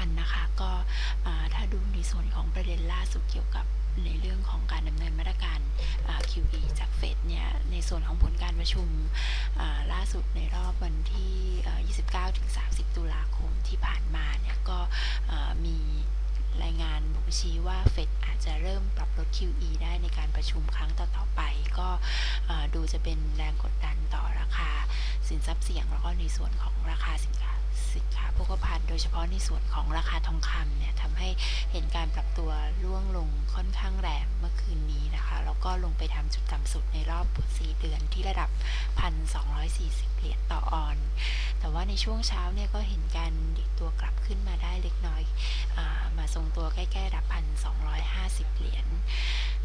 ันนะคะ ก็ถ้าดูในส่วนของประเด็นล่าสุดเกี่ยวกับในเรื่องของการดำเนินมาตรการ QE จากเฟดเนี่ย ในส่วนของผลการประชุมล่าสุดในรอบวันที่ 29-30 ตุลาคมที่ผ่านมาเนี่ย ก็มีรายงานบ่งชี้ว่าเฟดอาจจะเริ่มปรับลด QE ได้ในการประชุมครั้งต่อๆไป ก็ดูจะเป็นแรงกดดันต่อราคาสินทรัพย์เสี่ยง แล้วก็ในส่วนของราคาสินค้า สินค้าโภคภัณฑ์โดยเฉพาะในส่วนของราคาทองคำเนี่ยทำให้เห็นการปรับตัวร่วงลงค่อนข้างแรงเมื่อคืนนี้นะคะ แล้วก็ลงไปทำจุดต่ำสุดในรอบ 4 เดือนที่ระดับ 1,240 เหรียญต่อออน แต่ว่าในช่วงเช้าเนี่ยก็เห็นการดิดตัวกลับขึ้นมาได้เล็กน้อยอมาทรงตัวใกล้ๆระดับ 1,250 เหรียญ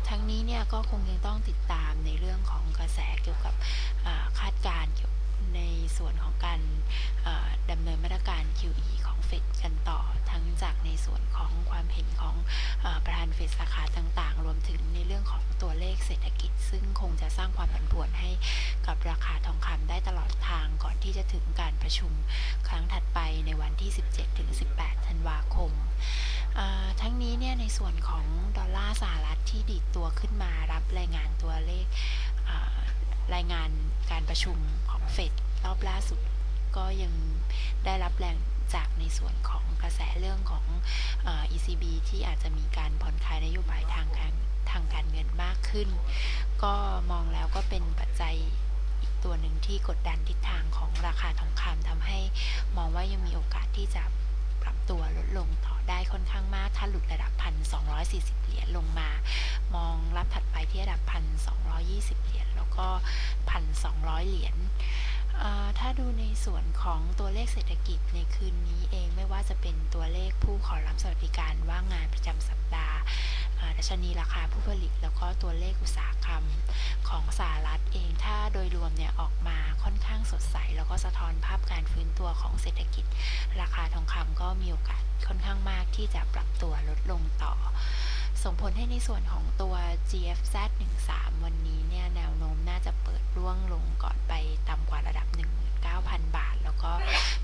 ทั้งนี้เนี่ยก็คงยังต้องติดตามในเรื่องของกระแสเกี่ยวกับคาดการณ์เกี่ยว ในส่วนของการดำเนินมาตรการ QE ของเฟดกันต่อทั้งจากในส่วนของความเห็นของอประธานเฟดสาขาต่างๆ รวมถึงในเรื่องของตัวเลขเศรษฐกิจ ซึ่งคงจะสร้างความผันผวนให้กับราคาทองคำได้ตลอดทางก่อนที่จะถึงการประชุมครั้งถัดไปในวันที่ 17-18 ธันวาคมทั้งนี้เนี่ยในส่วนของดอลลาร์สหรัฐที่ดีดตัวขึ้นมารับรายงานตัวเลข รายงานการประชุมของเฟดรอบล่าสุดก็ยังได้รับแรงจากในส่วนของกระแสเรื่องของ ECB ที่อาจจะมีการผ่อนคลายนโยบายทางการทางการเงินมากขึ้น ก็มองแล้วก็เป็นปัจจัยอีกตัวหนึ่งที่กดดันทิศทางของราคาทองคำทำให้มองว่ายังมีโอกาสที่จะปรับตัวลดลงต่อได้ค่อนข้างมาก ถ้าหลุดระดับ1,240เหรียญลงมา มองรับถัดไปที่ระดับ1,220เหรียญแล้วก็ 1,200 เหรียญถ้าดูในส่วนของตัวเลขเศรษฐกิจในคืนนี้เองไม่ว่าจะเป็นตัวเลขผู้ขอรับสวัสดิการว่างงานประจำสัปดาห์ดัชนีราคาผู้ผลิตแล้วก็ตัวเลขอุตสาหกรรมของสหรัฐเองถ้าโดยรวมเนี่ยออกมาางสดใส แล้วก็สะท้อนภาพการฟื้นตัวของเศรษฐกิจ ราคาทองคำก็มีโอกาสค่อนข้างมากที่จะปรับตัวลดลงต่อ ส่งผลให้ในส่วนของตัว GFZ 13วันนี้เนี่ยแนวโน้มน่าจะเปิดร่วงลงก่อนไปต่ำกว่าระดับ 19,000 บาท แล้วก็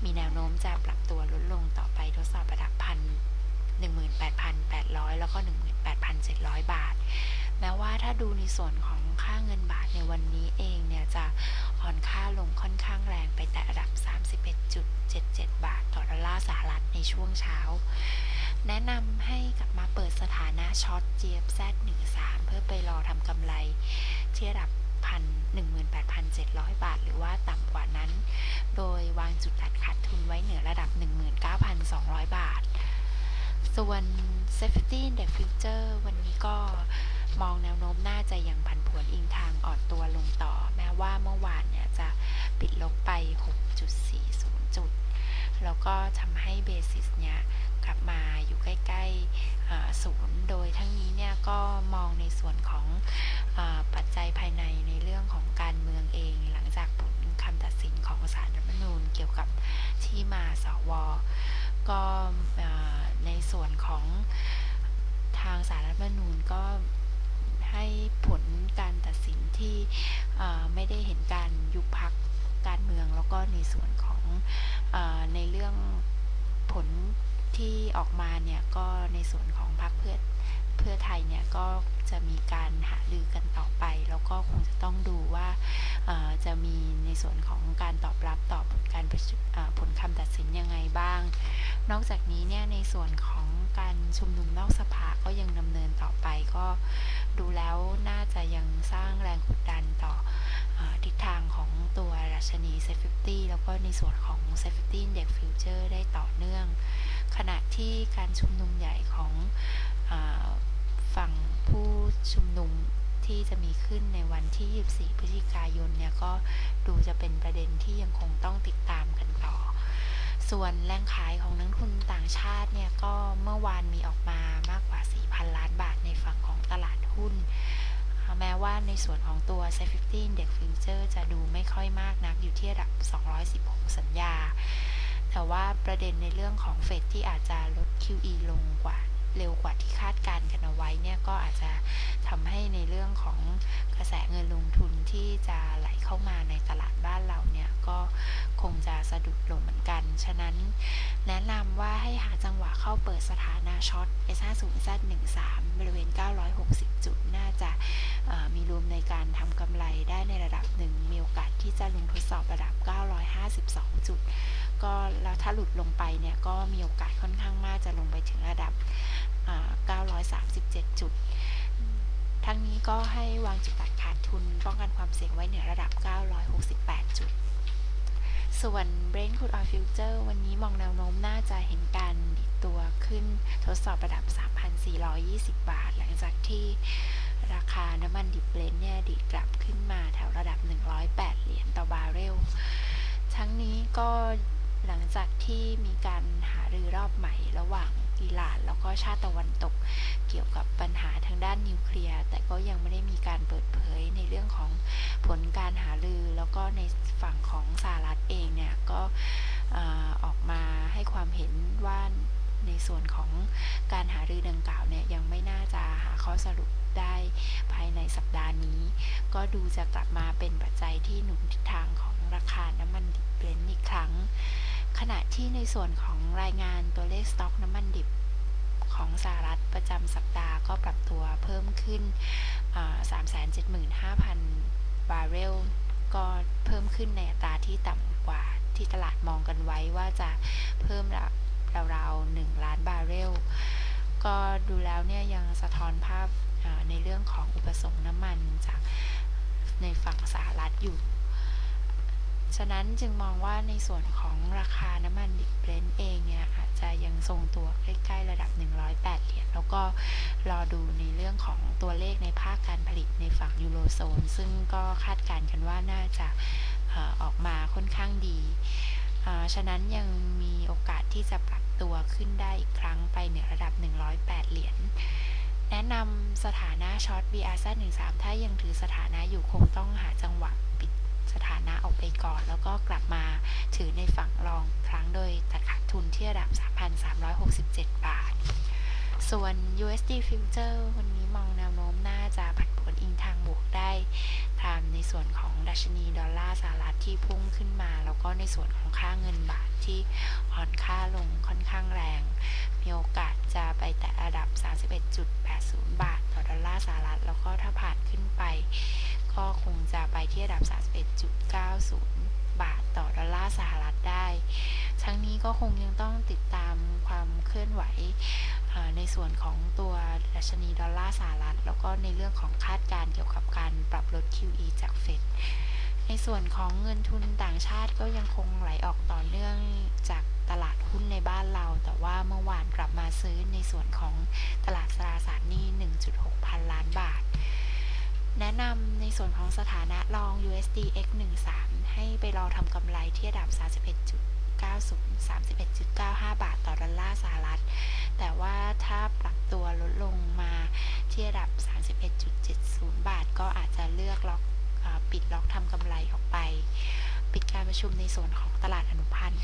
มีแนวโน้มจะปรับตัวลดลงต่อไปทดสอบระดับพัน18,800 แล้วก็ 18,700 บาท แม้ว่าถ้าดูในส่วนของค่าเงินบาทในวันนี้เองเนี่ยจะอ่อนค่าลงค่อนข้างแรงไปแต่ระดับ 31.77 บาท ต่อดอลลาร์สหรัฐ ในช่วงเช้า แนะนำให้กลับมาเปิดสถานะช็อต GFZ 13เพื่อไปรอทำกำไรที่ระดับพัน18,700 บาท หรือว่าต่ำกว่านั้น โดยวางจุดตัดขาดทุนไว้เหนือระดับ 19,200 บาท ส่วน Safety Index Future วันนี้ก็มองแนวโน้มน่าจะยังผันผวนอิงทางอ่อนตัวลงต่อ แม้ว่าเมื่อวานเนี่ยจะปิดลบไป 6.40จุด แล้วก็ทำให้เบสิสเนี่ยกลับมาอยู่ใกล้ๆศูนย์โดยทั้งนี้เนี่ยก็มองในส่วนของอปัจจัยภายในในเรื่องของการเมืองเอง หลังจากผลคำตัดสินของศาลรัฐมนูญเกี่ยวกับที่มาสวก็ในส่วนของทางสารรัฐมนูญก็ให้ผลการตัดสินที่ไม่ได้เห็นการยุบพัก การเมืองแล้วก็ในส่วนของอในเรื่องผลที่ออกมาเนี่ยก็ในส่วนของพรรคเพื่อ เพื่อไทยเนี่ยก็จะมีการหาลือกันต่อไป แล้วก็คงจะต้องดูว่าจะมีในส่วนของการตอบรับต่อผลการผลคำตัดสินยังไงบ้าง นอกจากนี้เนี่ยในส่วนของการชุมนุมนอกสภาก็ยังดำเนินต่อไปก็ดูแล้วน่าจะยังสร้างแรงกดดันต่อทิศทางของตัวรัชนีเซฟตี้แล้วก็ในส่วนของ Safety Index Future ได้ต่อเนื่อง ขณะที่การชุมนุมใหญ่ของ ฝั่งผู้ชุมนุมที่จะมีขึ้นในวันที่ 24 พฤศจิกายนเนี่ยก็ดูจะเป็นประเด็นที่ยังคงต้องติดตามกันต่อ ส่วนแรงขายของนักทุนต่างชาติเนี่ยก็เมื่อวานมีออกมามากกว่า 4,000 ล้านบาทในฝั่งของตลาดหุ้น แม้ว่าในส่วนของตัว Safety Index Future จะดูไม่ค่อยมากนักอยู่ที่ระดับ 216 สัญญา แต่ว่าประเด็นในเรื่องของเฟดที่อาจจะลด QE ลงกว่า เร็วกว่าที่คาดการกันเอาไว้เนี่ยก็อาจจะทำให้ในเรื่องของกระแสเงินลงทุนที่จะไหลเข้ามาในตลาดบ้านเราเนี่ยก็คงจะสะดุดลงเหมือนกัน ฉะนั้นแนะนำว่าให้หาจังหวะเข้าาเปิดสถานะช็อต S50Z13 บริเวณ 960 จุด น่าจะเอ่อมีรวมในการทำกำไรได้ในระดับหนึ่ง มีโอกาสที่จะลงทดสอบระดับ 952 จุด ก็แล้วถ้าหลุดลงไปเนี่ยก็มีโอกาสค่อนข้างมากจะลงไปถึงระดับ 937 จุด ทั้งนี้ก็ให้วางจุดตัดขาดทุนป้องกันความเสี่ยงไว้เหนือระดับ 968 จุด ส่วน Brent Crude Oil Future วันนี้มองแนวโน้มน่าจะเห็นการดิดตัวขึ้นทดสอบระดับ 3,420 บาท หลังจากที่ราคาน้ำมันดิบเบรนท์เนี่ยดีดกลับขึ้นมาแถวระดับ 108 เหรียญต่อบาร์เรล ทั้งนี้ก็หลังจาก ที่มีการหารือรอบใหม่ระหว่างอิหร่าน แล้วก็ชาติตะวันตกเกี่ยวกับปัญหาทางด้านนิวเคลียร์แต่ก็ยังไม่ได้มีการเปิดเผยในเรื่องของผลการหารือ แล้วก็ในฝั่งของสหรัฐเองเนี่ยก็ออกมาให้ความเห็นว่าในส่วนของการหารือดังกล่าวเนี่ยยังไม่น่าจะหาข้อสรุปได้ภายในสัปดาห์นี้ ก็ดูจะกลับมาเป็นปัจจัย ที่ในส่วนของรายงานตัวเลขสต็อกน้ำมันดิบของสหรัฐประจำสัปดาห์ก็ปรับตัวเพิ่มขึ้น 375,000 บาร์เรล ก็เพิ่มขึ้นในอัตราที่ต่ำกว่าที่ตลาดมองกันไว้ว่าจะเพิ่มราวๆ 1 ล้านบาร์เรล ก็ดูแล้วเนี่ยยังสะท้อนภาพในเรื่องของอุปสงค์น้ำมันจากในฝั่งสหรัฐอยู่ ฉะนั้นจึงมองว่าในส่วนของราคาน้ำมันดิบเบรนท์เองเนี่ยอาจจะยังทรงตัวใกล้ๆระดับ 108 เหรียญแล้วก็รอดูในเรื่องของตัวเลขในภาคการผลิตในฝั่งยูโรโซน ซึ่งก็คาดการณ์กันว่าน่าจะออกมาค่อนข้างดีฉะนั้นยังมีโอกาสที่จะปรับตัวขึ้นได้อีกครั้งไปเหนือระดับ 108 เหรียญแนะนำสถานะช็อต BR 1 3ถ้ายังถือสถานะอยู่คงต้องหาจังหวะ สถานะออกไปก่อน แล้วก็กลับมาถือในฝั่งรองครั้งโดยตัดขาดทุนที่ระดับ 3,367 บาท ส่วน USD Future วันนี้มองแนวโน้มน่าจะผันผวนอิงทางบวกได้ตามในส่วนของดัชนีดอลลาร์สหรัฐที่พุ่งขึ้นมา แล้วก็ในส่วนของค่าเงินบาทที่อ่อนค่าลงค่อนข้างแรง มีโอกาสจะไปแตะระดับ 31.80 บาท ต่อดอลลาร์สหรัฐ แล้วก็ถ้าผ่านขึ้นไป ก็คงจะไปที่ระดับ 90 บาทต่อดอลลาร์สหรัฐได้ ทั้งนี้ก็คงยังต้องติดตามความเคลื่อนไหวในส่วนของตัวดัชนีดอลลาร์สหรัฐ แล้วก็ในเรื่องของคาดการเกี่ยวกับการปรับลด QE จากเฟด ในส่วนของเงินทุนต่างชาติก็ยังคงไหลออกต่อเนื่องจากตลาดหุ้นในบ้านเรา แต่ว่าเมื่อวานกลับมาซื้อในส่วนของตลาด นะนำในส่วนของสถานะรอง USD X13 ให้ไปรอทำกำไรที่ระดับ 31.90 31.95 บาทต่อดอลลาร์สหรัฐ แต่ว่าถ้าปรับตัวลดลงมาที่ระดับ 31.70 บาท ก็อาจจะเลือกล็อกปิดล็อกทำกำไรออกไป ปิดการประชุมในส่วนของตลาดอนุพันธ์